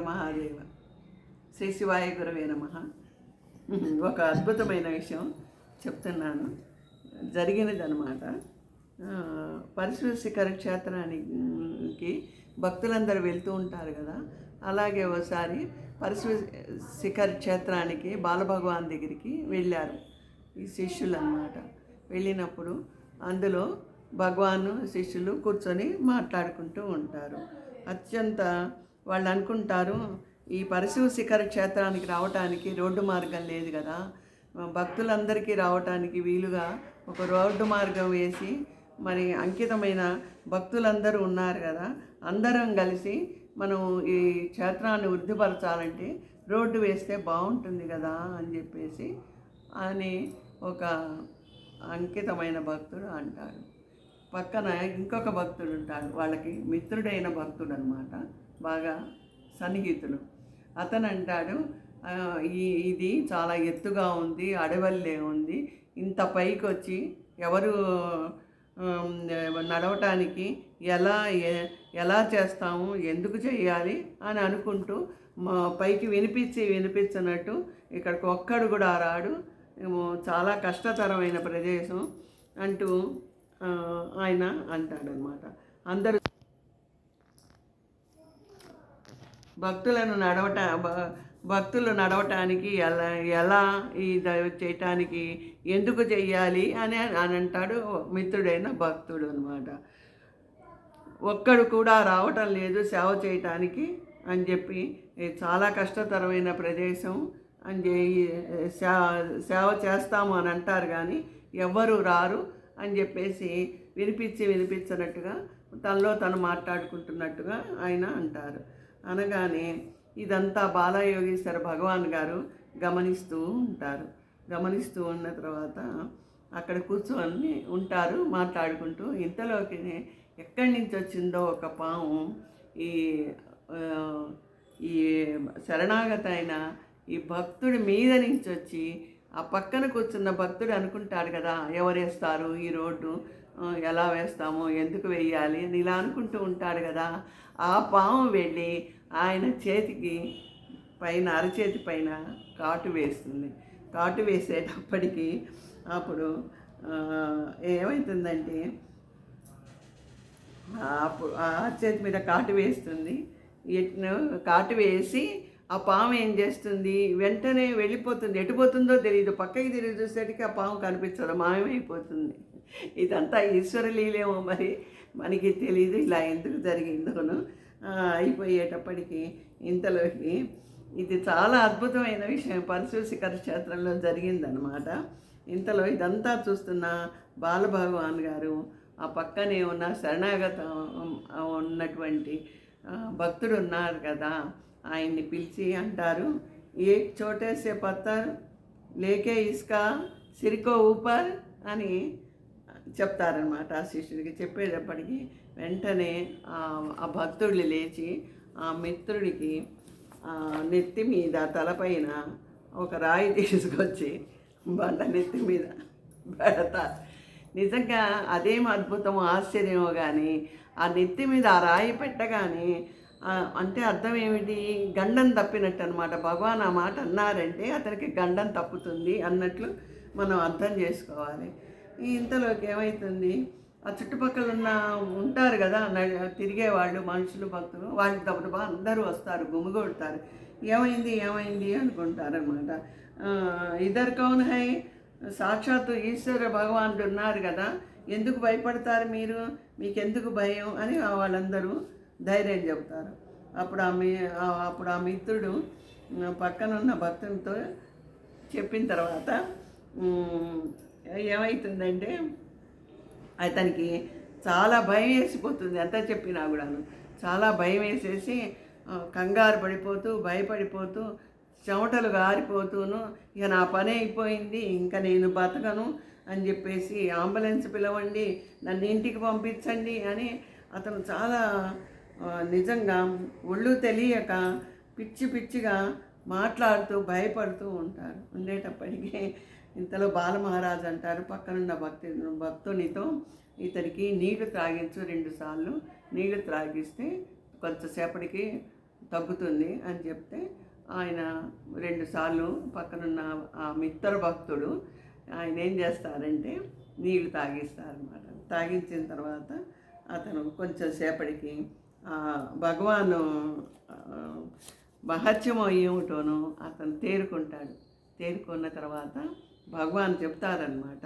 మహాదేవ శ్రీ శివాయ గురవే నమ. ఒక అద్భుతమైన విషయం చెప్తున్నాను. జరిగినది అనమాట పరశుర శిఖర క్షేత్రానికి భక్తులందరూ వెళ్తూ ఉంటారు కదా. అలాగే ఒకసారి పరశుర శిఖర క్షేత్రానికి బాలభగవాన్ దగ్గరికి వెళ్ళారు ఈ శిష్యులు అన్నమాట వెళ్ళినప్పుడు అందులో భగవాను శిష్యులు కూర్చొని మాట్లాడుకుంటూ ఉంటారు. అత్యంత వాళ్ళు అనుకుంటారు ఈ పరశువు శిఖర క్షేత్రానికి రావటానికి రోడ్డు మార్గం లేదు కదా. భక్తులందరికీ రావటానికి వీలుగా ఒక రోడ్డు మార్గం వేసి మరి అంకితమైన భక్తులందరూ ఉన్నారు కదా. అందరం కలిసి మనం ఈ క్షేత్రాన్ని వృద్ధిపరచాలంటే రోడ్డు వేస్తే బాగుంటుంది కదా అని చెప్పేసి అని ఒక అంకితమైన భక్తుడు అంటాడు. పక్కన ఇంకొక భక్తుడు ఉంటాడు. వాళ్ళకి మిత్రుడైన భక్తుడు అనమాట బాగా సన్నిహితులు. అతను అంటాడు ఈ ఇది చాలా ఎత్తుగా ఉంది అడవల్లే ఉంది. ఇంత పైకి వచ్చి ఎవరు నడవటానికి ఎలా ఎలా చేస్తాము ఎందుకు చేయాలి? అని అనుకుంటూ మా పైకి వినిపించి వినిపించినట్టు ఇక్కడికి ఒక్కడు కూడా రాడు. చాలా కష్టతరమైన ప్రదేశం అంటూ ఆయన అంటాడనమాట. అందరూ భక్తులను నడవట భ- భక్తులు నడవటానికి ఎలా ఎలా ఈ చేయటానికి ఎందుకు చెయ్యాలి అని అని అంటాడు మిత్రుడైన భక్తుడు అనమాట. ఒక్కడు కూడా రావటం లేదు సేవ చేయటానికి అని చెప్పి చాలా కష్టతరమైన ప్రదేశం అని సేవ సేవ చేస్తాము అని అంటారు కానీ ఎవరు రారు. అని చెప్పేసి వినిపించి వినిపించినట్టుగా తనలో తను మాట్లాడుకుంటున్నట్టుగా ఆయన అంటారు. అనగానే ఇదంతా బాలయోగేశ్వర భగవాన్ గారు గమనిస్తూ ఉంటారు. గమనిస్తూ ఉన్న తర్వాత అక్కడ కూర్చొని ఉంటారు మాట్లాడుకుంటూ ఇంతలోకి ఎక్కడి నుంచి వచ్చిందో ఒక పాము ఈ ఈ శరణాగత అయిన ఈ భక్తుడి మీద నుంచి వచ్చి ఆ పక్కన కూర్చున్న భక్తుడు అనుకుంటాడు కదా ఎవరు వేస్తారు ఈ రోడ్డు? ఎలా వేస్తాము ఎందుకు వేయాలి అని ఇలా అనుకుంటూ ఉంటాడు కదా. ఆ పాము వెళ్ళి ఆయన చేతికి పైన అరచేతి పైన కాటు వేస్తుంది. కాటు వేసేటప్పటికి అప్పుడు ఏమవుతుందంటే అప్పుడు ఆ మీద కాటు వేస్తుంది. కాటు వేసి ఆ పాము ఏం చేస్తుంది? వెంటనే వెళ్ళిపోతుంది. ఎటుపోతుందో తెలియదు పక్కకి తిరిగి చూసేటికి ఆ పాము కనిపించదు మాయమైపోతుంది. ఇదంతా ఈశ్వరలీలేమో మరి. మనకి తెలియదు ఇలా ఎందుకు జరిగిందోను. అయిపోయేటప్పటికి ఇంతలోకి ఇది చాలా అద్భుతమైన విషయం. పరశుర క్షేత్రంలో జరిగిందనమాట ఇంతలో ఇదంతా చూస్తున్న బాలభగవాన్ గారు ఆ పక్కనే ఉన్న శరణాగత ఉన్నటువంటి భక్తుడు ఉన్నారు కదా. ఆయన్ని పిలిచి అంటారు ఏ చోటేసే పత్తర్ లేకే ఇసుక సిరికో ఊపర్ అని చెప్తారనమాట ఆ శిష్యుడికి. చెప్పేటప్పటికి వెంటనే ఆ భక్తుడు లేచి ఆ మిత్రుడికి ఆ నెత్తి మీద తలపైన ఒక రాయి తీసుకొచ్చి బండ నెత్తి మీద పెడతారు నిజంగా అదేం అద్భుతమో ఆశ్చర్యమో కానీ ఆ నెత్తి మీద ఆ రాయి పెట్టగానే అంటే అర్థం ఏమిటి? గండం తప్పినట్టు అనమాట భగవాన్ ఆ మాట అన్నారంటే అతనికి గండం తప్పుతుంది అన్నట్లు మనం అర్థం చేసుకోవాలి. ఈ ఇంతలోకి ఏమవుతుంది ఆ చుట్టుపక్కల ఉన్న ఉంటారు కదా తిరిగే తిరిగేవాళ్ళు మనుషులు భక్తులు వాళ్ళు దబ్బా అందరూ వస్తారు గుమిగొడతారు. ఏమైంది? ఏమైంది? అనుకుంటారనమాట ఇద్దరు కౌన్ హై? సాక్షాత్తు ఈశ్వర భగవానుడు ఉన్నారు కదా ఎందుకు భయపడతారు మీరు? మీకెందుకు భయం? అని వాళ్ళందరూ ధైర్యం చెబుతారు. అప్పుడు ఆ మీ అప్పుడు ఆ మిత్రుడు పక్కనున్న భక్తునితో చెప్పిన తర్వాత ఏమవుతుందంటే అతనికి చాలా భయం వేసిపోతుంది. ఎంత చెప్పినా కూడాను. చాలా భయం వేసేసి కంగారు పడిపోతూ భయపడిపోతూ చెమటలు గారిపోతూను ఇక నా పని అయిపోయింది. ఇంకా నేను బతకను అని చెప్పేసి అంబులెన్స్ పిలవండి. నన్ను ఇంటికి పంపించండి అని అతను చాలా నిజంగా ఒళ్ళు తెలియక పిచ్చి పిచ్చిగా మాట్లాడుతూ భయపడుతూ ఉంటారు. ఉండేటప్పటికీ ఇంతలో బాలమహారాజు అంటారు పక్కనున్న భక్తి భక్తునితో ఇతనికి నీళ్ళు త్రాగించు రెండుసార్లు నీళ్ళు త్రాగిస్తే కొంతసేపటికి తగ్గుతుంది అని చెప్తే ఆయన రెండుసార్లు పక్కనున్న ఆ మిత్ర భక్తుడు ఆయన ఏం చేస్తారంటే నీళ్ళు తాగిస్తారనమాట తాగించిన తర్వాత అతను కొంచెం సేపటికి భగవాను ఆ, మహత్యమో ఏమిటోనో అతను తేరుకుంటాడు. తేరుకున్న తర్వాత భగవాన్ చెప్తారనమాట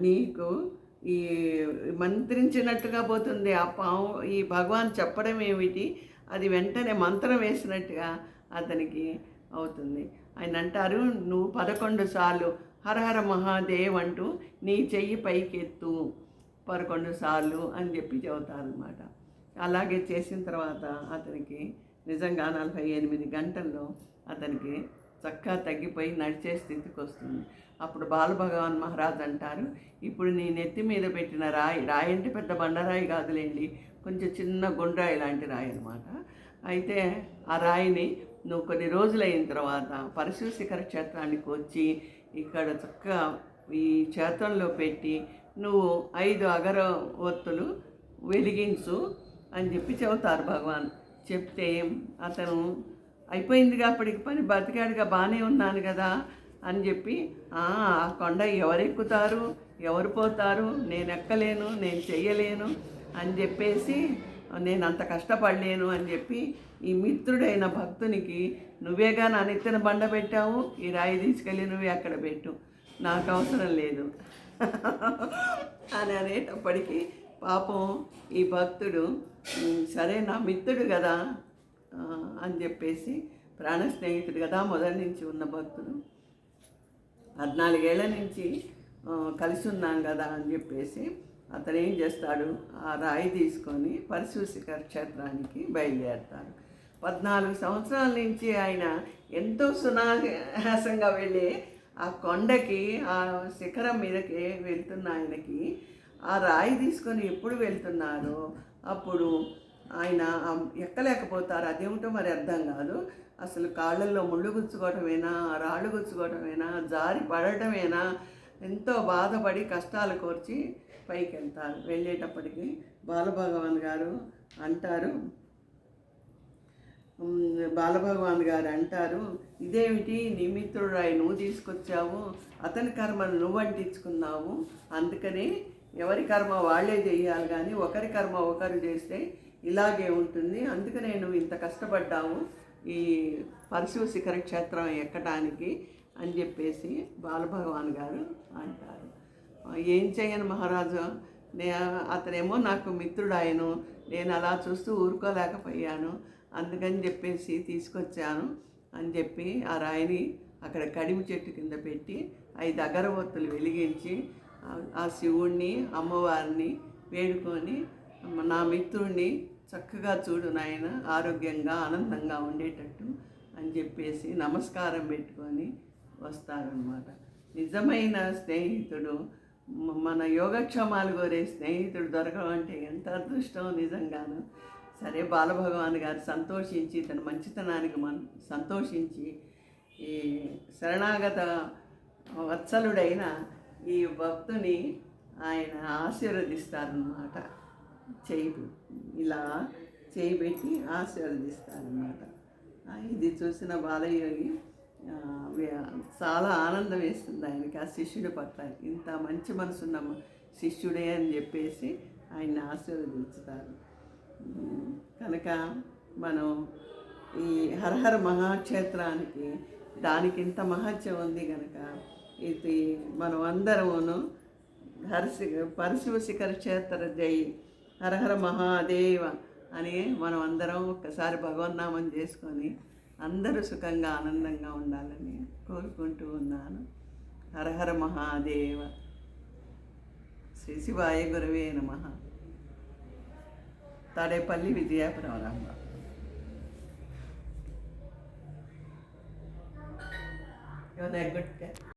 నీకు ఈ మంత్రించినట్టుగా పోతుంది. ఆ పాము ఈ భగవాన్ చెప్పడం ఏమిటి? అది వెంటనే మంత్రం వేసినట్టుగా అతనికి అవుతుంది. ఆయన అంటారు నువ్వు పదకొండు సార్లు హరహర మహాదేవ్ అంటూ నీ చెయ్యి పైకెత్తు. పదకొండు సార్లు అని చెప్పి చెబుతారనమాట అలాగే చేసిన తర్వాత అతనికి నిజంగా నలభై ఎనిమిది గంటల్లో అతనికి చక్కగా తగ్గిపోయి నడిచే స్థితికి వస్తుంది. అప్పుడు బాలభగవాన్ మహారాజ్ అంటారు ఇప్పుడు నీ నెత్తి మీద పెట్టిన రాయి రాయి అంటే పెద్ద బండరాయి కాదులేండి కొంచెం చిన్న గుండ్రాయి లాంటి రాయి అనమాట అయితే ఆ రాయిని నువ్వు కొన్ని రోజులైన తర్వాత పరశు శిఖర క్షేత్రానికి వచ్చి ఇక్కడ చక్కగా ఈ క్షేత్రంలో పెట్టి నువ్వు ఐదు అగర ఒత్తులు వెలిగించు అని చెప్పి చెబుతారు భగవాన్. చెప్తే అతను అయిపోయిందిగా అప్పటికి పని బతికాడుగా బాగానే ఉన్నాను కదా అని చెప్పి "ఆ, కొండ ఎవరు ఎక్కుతారు ఎవరు పోతారు? నేను ఎక్కలేను నేను చెయ్యలేను అని చెప్పేసి నేను అంత కష్టపడలేను అని చెప్పి ఈ మిత్రుడైన భక్తునికి నువ్వేగా నా నెత్తిన బండ పెట్టావు? ఈ రాయి తీసుకెళ్ళి నువ్వే అక్కడ పెట్టు. నాకు అవసరం లేదు. అని అనేటప్పటికీ పాపం ఈ భక్తుడు సరే నా మిత్రుడు కదా అని చెప్పేసి ప్రాణ స్నేహితుడు కదా మొదటి నుంచి ఉన్న భక్తుడు. పద్నాలుగేళ్ళ నుంచి కలిసి ఉన్నాం కదా అని చెప్పేసి అతను ఏం చేస్తాడు? ఆ రాయి తీసుకొని పరిశుశిఖర క్షేత్రానికి బయలుదేరుతాడు. పద్నాలుగు సంవత్సరాల నుంచి ఆయన ఎంతో సునాహాసంగా వెళ్ళి ఆ కొండకి ఆ శిఖరం మీదకి వెళ్తున్న ఆయనకి ఆ రాయి తీసుకొని ఎప్పుడు వెళ్తున్నారో అప్పుడు ఆయన ఎక్కలేకపోతారు. అదేమిటో మరి అర్థం కాదు. అసలు కాళ్ళల్లో ముళ్ళు గుచ్చుకోవటమేనా? రాళ్ళు గుచ్చుకోవటమేనా? జారి పడటమేనా? ఎంతో బాధపడి కష్టాలు కోర్చి పైకి వెళ్తారు వెళ్ళేటప్పటికి బాలభగవాన్ గారు అంటారు. బాలభగవాన్ గారు అంటారు ఇదేమిటి? నీ మిత్రుడు నువ్వు తీసుకొచ్చావు. అతని కర్మను నువ్వు అంటించుకున్నావు. అందుకని ఎవరి కర్మ వాళ్ళే చేయాలి కానీ ఒకరి కర్మ ఒకరు చేస్తే ఇలాగే ఉంటుంది. అందుకు నేను ఇంత కష్టపడ్డావు ఈ పరశువ శిఖర క్షేత్రం ఎక్కడానికి అని చెప్పేసి బాలభగవాన్ గారు అంటారు. ఏం చేయను మహారాజు? నే అతనేమో నాకు మిత్రుడు ఆయను నేను అలా చూస్తూ ఊరుకోలేకపోయాను. అందుకని చెప్పేసి తీసుకొచ్చాను అని చెప్పి ఆ రాయిని అక్కడ కడిమి చెట్టు కింద పెట్టి ఐదు అగరవత్తులు వెలిగించి ఆ- శివుణ్ణి అమ్మవారిని వేడుకొని నా మిత్రుడిని చక్కగా చూడు నాయన ఆరోగ్యంగా ఆనందంగా ఉండేటట్టు అని చెప్పేసి నమస్కారం పెట్టుకొని వస్తారనమాట నిజమైన స్నేహితుడు మన యోగక్షేమాలు కోరే స్నేహితుడు దొరకడం అంటే ఎంత అదృష్టం నిజంగాను. సరే బాలభగవాన్ గారు సంతోషించి తన మంచితనానికి మన సంతోషించి ఈ శరణాగత వత్సలుడైన ఈ భక్తుని ఆయన ఆశీర్వదిస్తారన్నమాట. చేయి ఇలా చేయి పెట్టి ఆశీర్వదిస్తారనమాట ఇది చూసిన బాలయోగి చాలా ఆనందం వేస్తుంది ఆయనకి ఆ శిష్యుడి పట్ల. ఇంత మంచి మనసున్న శిష్యుడే అని చెప్పేసి ఆయన్ని ఆశీర్వదించుతారు. కనుక మనం ఈ హరహర మహాక్షేత్రానికి దానికి ఇంత మహత్యం ఉంది కనుక ఇది మనం అందరమును హర్షి పరశివ శిఖర క్షేత్ర జై హరహర మహాదేవ అని మనం అందరం ఒక్కసారి భగవన్నామం చేసుకొని అందరూ సుఖంగా ఆనందంగా ఉండాలని కోరుకుంటూ ఉన్నాను. హరహర మహాదేవ. శ్రీ శివాయ గురవే నమ. Tadepalli విజయాపురం రాంబ You want